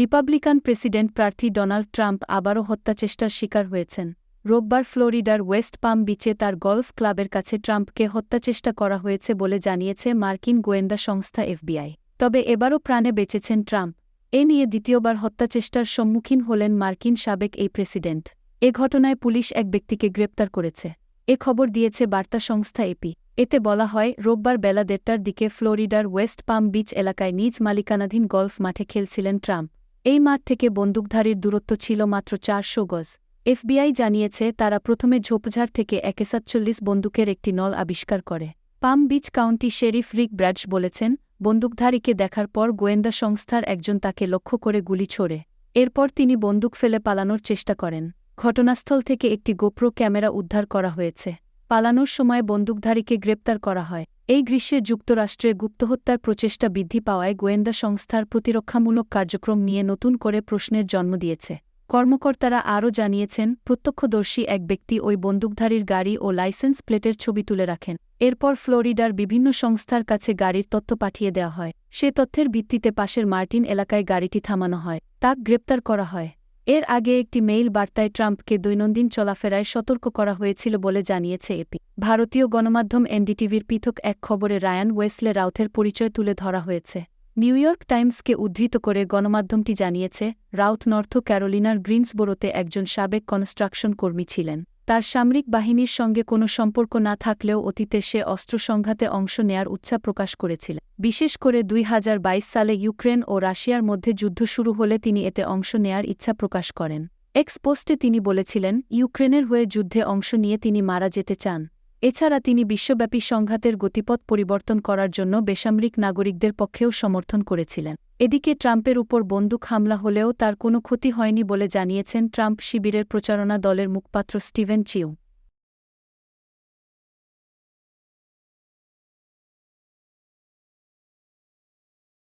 Republican president প্রার্থী Donald Trump আবারও হত্যাচেষ্টার শিকার হয়েছেন। রোববার ফ্লোরিডার ওয়েস্ট পাম বিচে তার গলফ ক্লাবের কাছে ট্রাম্পকে হত্যাচেষ্টা করা হয়েছে বলে জানিয়েছে মার্কিন গোয়েন্দা সংস্থা এফবিআই। তবে এবারও প্রাণে বেঁচেছেন ট্রাম্প। এ নিয়ে দ্বিতীয়বার হত্যাচেষ্টার সম্মুখীন হলেন মার্কিন সাবেক এই প্রেসিডেন্ট। এ ঘটনায় পুলিশ এক ব্যক্তিকে গ্রেপ্তার করেছে। এ খবর দিয়েছে বার্তা সংস্থা এপি। এতে বলা হয়, রোববার বেলা দেড়টার দিকে ফ্লোরিডার ওয়েস্ট পাম বিচ এলাকায় নিজ মালিকানাধীন গলফ মাঠে খেলছিলেন ট্রাম্প। এই মাঠ থেকে বন্দুকধারীর দূরত্ব ছিল মাত্র চারশো গজ। এফবিআই জানিয়েছে, তারা প্রথমে ঝোপঝাড় থেকে একে সাতচল্লিশ বন্দুকের একটি নল আবিষ্কার করে। Palm Beach County sheriff Ric Bradshaw বলেছেন, বন্দুকধারীকে দেখার পর গোয়েন্দা সংস্থার একজন তাকে লক্ষ্য করে গুলি ছোড়ে। এরপর তিনি বন্দুক ফেলে পালানোর চেষ্টা করেন। ঘটনাস্থল থেকে একটি গোপ্রো ক্যামেরা উদ্ধার করা হয়েছে। পালানোর সময় বন্দুকধারীকে গ্রেপ্তার করা হয়। এই গ্রীষ্মে যুক্তরাষ্ট্রে গুপ্তহত্যার প্রচেষ্টা বৃদ্ধি পাওয়ায় গোয়েন্দা সংস্থার প্রতিরক্ষামূলক কার্যক্রম নিয়ে নতুন করে প্রশ্নের জন্ম দিয়েছে। কর্মকর্তারা আরও জানিয়েছেন, প্রত্যক্ষদর্শী এক ব্যক্তি ওই বন্দুকধারীর গাড়ি ও লাইসেন্স প্লেটের ছবি তুলে রাখেন। এরপর ফ্লোরিডার বিভিন্ন সংস্থার কাছে গাড়ির তথ্য পাঠিয়ে দেওয়া হয়। সে তথ্যের ভিত্তিতে পাশের মার্টিন এলাকায় গাড়িটি থামানো হয়। তাক গ্রেপ্তার করা হয়। এর আগে একটি মেইল বার্তায় ট্রাম্পকে দৈনন্দিন চলাফেরায় সতর্ক করা হয়েছিল বলে জানিয়েছে এপি ভারতীয় গণমাধ্যম এনডিটিভির পৃথক এক খবরে রায়ান ওয়েসলে রাউথের পরিচয় তুলে ধরা হয়েছে। নিউ ইয়র্ক টাইমসকে উদ্ধৃত করে গণমাধ্যমটি জানিয়েছে, রাউথ নর্থ ক্যারোলিনার গ্রিনসবোরোতে একজন সাবেক কনস্ট্রাকশন কর্মী ছিলেন। তার সামরিক বাহিনীর সঙ্গে কোনো সম্পর্ক না থাকলেও অতীতে সে অস্ত্র সংঘাতে অংশ নেয়ার উচ্ছা প্রকাশ করেছিল। বিশেষ করে দুই হাজার বাইশ সালে ইউক্রেন ও রাশিয়ার মধ্যে যুদ্ধ শুরু হলে তিনি এতে অংশ নেয়ার ইচ্ছা প্রকাশ করেন। এক্স পোস্টে তিনি বলেছিলেন, ইউক্রেনের হয়ে যুদ্ধে অংশ নিয়ে তিনি মারা যেতে চান। এছাড়া তিনি বিশ্বব্যাপী সংঘাতের গতিপথ পরিবর্তন করার জন্য বেসামরিক নাগরিকদের পক্ষেও সমর্থন করেছিলেন। এদিকে ট্রাম্পের উপর বন্দুক হামলা হলেও তার কোনো ক্ষতি হয়নি বলে জানিয়েছেন ট্রাম্প শিবিরের প্রচারণা দলের মুখপাত্র স্টিভেন চিউ।